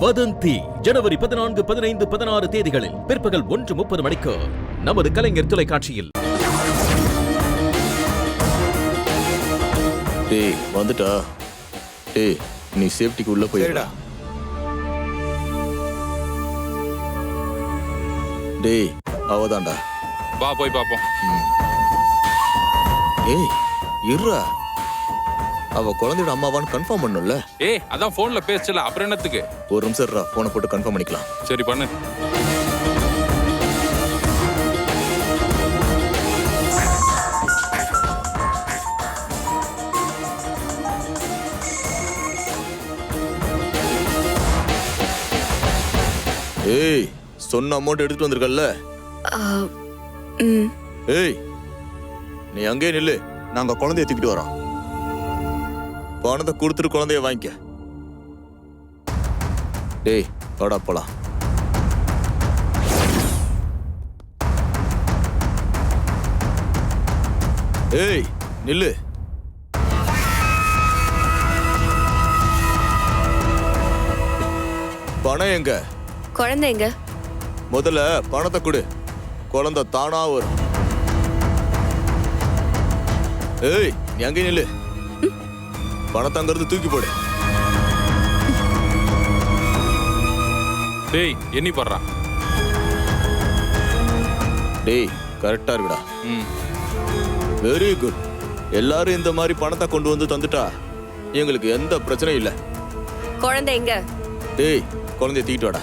வதந்தி ஜனவரி பதினான்கு பதினைந்து பதினாறு தேதிகளில் பிற்பகல் ஒன்று முப்பது மணிக்கு நமது கலைஞர் தொலைக்காட்சியில். டேய் வந்துட்டா. டேய் நீ சேஃப்டிக்கு உள்ள போயிடா டேய் அவதான்டா. வா போய் பாப்போம். ஏய் இருடா. அவ குழந்தையோட அம்மாவான்னு கன்ஃபார்ம் பண்ணும்ல. ஏய் அதான் போன்ல பேசல அப்புறம் என்னத்துக்கு? ஒரு நிமிஷம் இருடா போனை போட்டு கன்ஃபார்ம் பண்ணிக்கலாம். சரி பண்ணு. ஏய் சொன்ன அமௌண்ட் எடுத்துட்டு வந்திருக்கல்ல? ஏய் நீ அங்கேயே நில்லு. நாங்க குழந்தைய தூக்கிட்டு வரோம் பணத்தை கொடுத்துட்டு குழந்தைய வாங்கிக்க. டேய் வாடா போலாம். ஏய் நில்லு. பணம் எங்க? குழந்தைங்க முதல்ல பணத்தை கொடு. குழந்தை தானா வரும். ஏய் நீ அங்கே நில்லு. பணத்தை அங்கிருந்து தூக்கி போடு. டேய் எண்ணி படுறா. டேய் கரெக்டா இருக்குடா. ம். வெரி குட் எல்லாரும் இந்த மாதிரி பணத்தை கொண்டு வந்து தந்துட்டா எங்களுக்கு எந்த பிரச்சனையும் இல்லை. குழந்தைங்க டேய் குழந்தைய தூக்கிட்டு வாடா.